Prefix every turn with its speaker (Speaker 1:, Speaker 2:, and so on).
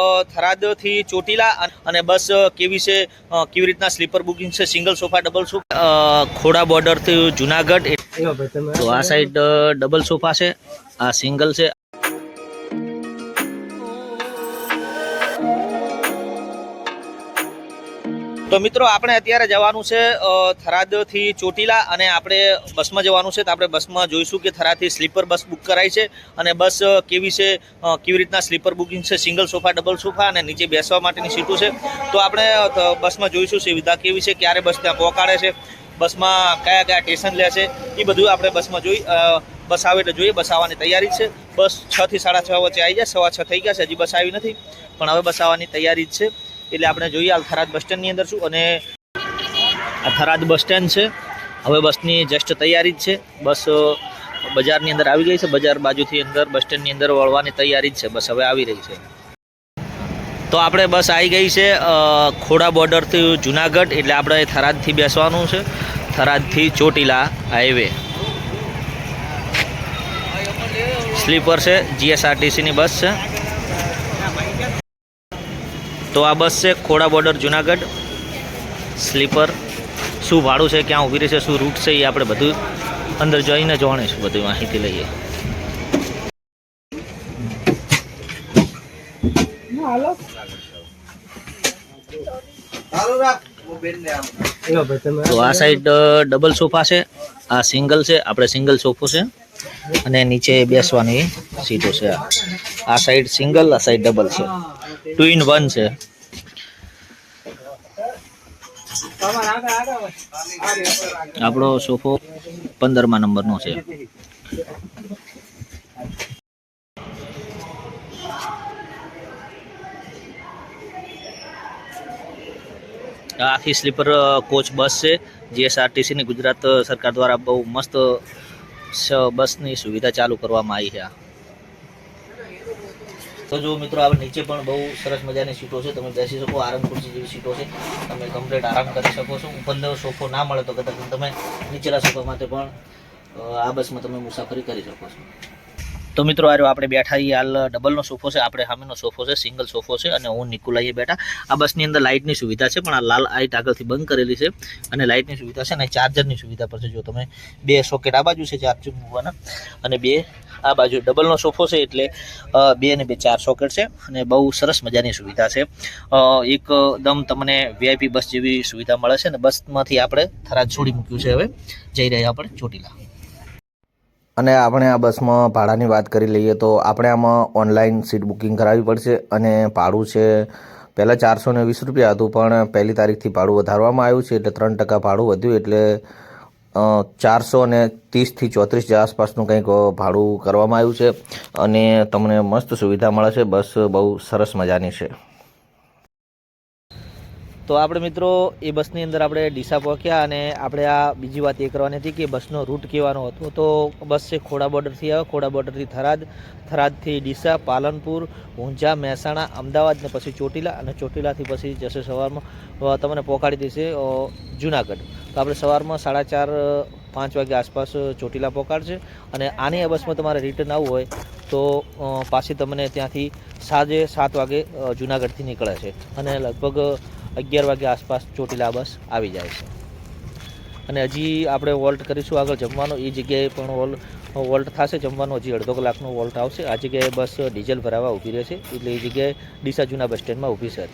Speaker 1: અ, થરાદથી ચોટીલા અને બસ કેવી છે કેવી રીતના સ્લીપર બુકિંગ છે single sofa double sofa? Khoda બોર્ડરથી Junagadh. તો આ સાઈડ ડબલ સોફા છે આ સિંગલ છે. તો મિત્રો, આપણે અત્યારે જવાનું છે થરાદથી ચોટીલા અને આપણે બસમાં જવાનું છે. તો આપણે બસમાં જોઈશું કે થરાદથી સ્લીપર બસ બુક કરાઈ છે અને બસ કેવી છે કેવી રીતના સ્લીપર બુકિંગ છે, સિંગલ સોફા, ડબલ સોફા અને નીચે બેસવા માટેની સીટો છે. તો આપણે બસમાં જોઈશું સુવિધા કેવી છે, ક્યારે બસ ત્યાં પહોંચાડે છે, બસમાં કયા કયા સ્ટેશન લે છે, એ બધું આપણે બસમાં જોઈ બસ આવે એટલે જોઈએ, બસ આવવાની તૈયારી છે. બસ છથી સાડા છ વચ્ચે આવી જાય, સવા છ થઈ ગયા છે, હજી બસ આવી નથી, પણ હવે બસ આવવાની તૈયારી જ છે. એટલે આપણે જોઈએ હાલ થરાદ બસ સ્ટેન્ડની અંદર છું અને આ થરાદ બસ સ્ટેન્ડ છે. હવે બસની જસ્ટ તૈયારી જ છે. બસ બજારની અંદર આવી ગઈ છે. બજાર બાજુથી અંદર બસ સ્ટેન્ડની અંદર વળવાની તૈયારી જ છે. બસ હવે આવી રહી છે. તો આપણે બસ આવી ગઈ છે ખોડા બોર્ડરથી જુનાગઢ. એટલે આપણે થરાદથી બેસવાનું છે. થરાદથી ચોટીલા હાઈવે. સ્લીપર છે જીએસઆરટીસીની બસ છે. તો આ બસ છે ખોડા બોર્ડર જુનાગઢ. સ્લીપર શું ભાડું છે, ક્યાં ઊભી રહી છે, શું રૂટ છે, એ આપણે બધું અંદર જઈને જાણીશું બધી માહિતી લઈએ. તો આ સાઈડ ડબલ સોફા છે, આ સિંગલ છે, આપણે સિંગલ સોફો છે, અને નીચે બેસવાની સીટો છે આ. સાઈડ સિંગલ આ સાઈડ ડબલ છે. ટુ ઇન વન છે. આપણો સોફો પંદરમા નંબરનો છે. આખી સ્લીપર કોચ બસ છે. જીએસઆરટીસીની ગુજરાત સરકાર દ્વારા બહુ મસ્ત બસની સુવિધા ચાલુ કરવામાં આવી છે આ. તો જો મિત્રો આ નીચે પણ બહુ સરસ મજાની સીટો છે. તમે બેસી શકો આરામ ખુરશી જેવી સીટો છે. તમે કમ્પ્લીટ આરામ કરી શકો છો. ઉપરનો સોફો ના મળે તો કદાચ તમે નીચેલા સોફા માટે પણ આ બસમાં તમે મુસાફરી કરી શકો છો. તો મિત્રો આર્યો આપણે બેઠા છીએ હાલ ડબલનો સોફો છે, આપણે સામેનો સોફો છે સિંગલ સોફો છે અને હું નિકુલાઈએ બેઠા. આ બસની અંદર લાઇટની સુવિધા છે, પણ આ લાલ લાઇટ આગળથી બંધ કરેલી છે અને લાઇટની સુવિધા છે અને ચાર્જરની સુવિધા પર છે. જો તમે બે સોકેટ આ બાજુ છે ચાર્જિંગ મૂકવાના અને બે આ બાજુ ડબલનો સોફો છે એટલે બે અને બે ચાર સોકેટ છે અને બહુ સરસ મજાની સુવિધા છે. એકદમ તમને વીઆઈપી બસ જેવી સુવિધા મળે છે અને બસમાંથી આપણે થરાદ છોડી મૂક્યું છે હવે. જઈ રહ્યા આપણે ચોટીલા.
Speaker 2: અને આપણે આ બસમાં ભાડાની વાત કરી લઈએ તો આપણે આમાં ઓનલાઈન સીટ બુકિંગ કરાવવી પડશે અને ભાડું છે, પહેલાં ચારસો ને વીસ રૂપિયા હતું, પણ પહેલી તારીખથી ભાડું વધારવામાં આવ્યું છે એટલે ત્રણ ટકા ભાડું વધ્યું એટલે ચારસો ને ત્રીસથી ચોત્રીસ જે આસપાસનું કંઈક ભાડું કરવામાં આવ્યું છે અને તમને મસ્ત સુવિધા મળે છે, બસ બહુ સરસ મજાની છે.
Speaker 1: તો આપણે મિત્રો, એ બસની અંદર આપણે ડીસા પહોંચ્યા અને આપણે આ બીજી વાત એ કરવાની હતી કે બસનો રૂટ કહેવાનો હતો. તો બસ છે ખોડા બોર્ડરથી આવે, ખોડા બોર્ડરથી થરાદ થરાદથી ડીસા, પાલનપુર, ઊંઝા, મહેસાણા, અમદાવાદ ને પછી ચોટીલા અને ચોટીલાથી પછી જશે સવારમાં તમને પહોંચાડી દેશે જુનાગઢ. તો આપણે સવારમાં સાડા ચાર પાંચ વાગે આસપાસ ચોટીલા પહોંચાડશે અને આની બસમાં તમારે રિટર્ન આવવું હોય તો પાછી તમને ત્યાંથી સાંજે સાત વાગે જુનાગઢથી નીકળે છે. અને લગભગ અગિયાર વાગે આસપાસ ચોટીલા બસ આવી જાય છે. અને હજી આપણે વોલ્ટ કરીશું આગળ જમવાનો. એ જગ્યાએ પણ વોલ, વોલ્ટ થશે, જમવાનો હજી અડધો કલાકનો વોલ્ટ આવશે. આ જગ્યાએ બસ ડીઝલ ભરાવા ઊભી રહેશે. એટલે એ જગ્યાએ ડીસા જૂના બસ સ્ટેન્ડમાં ઊભી છે.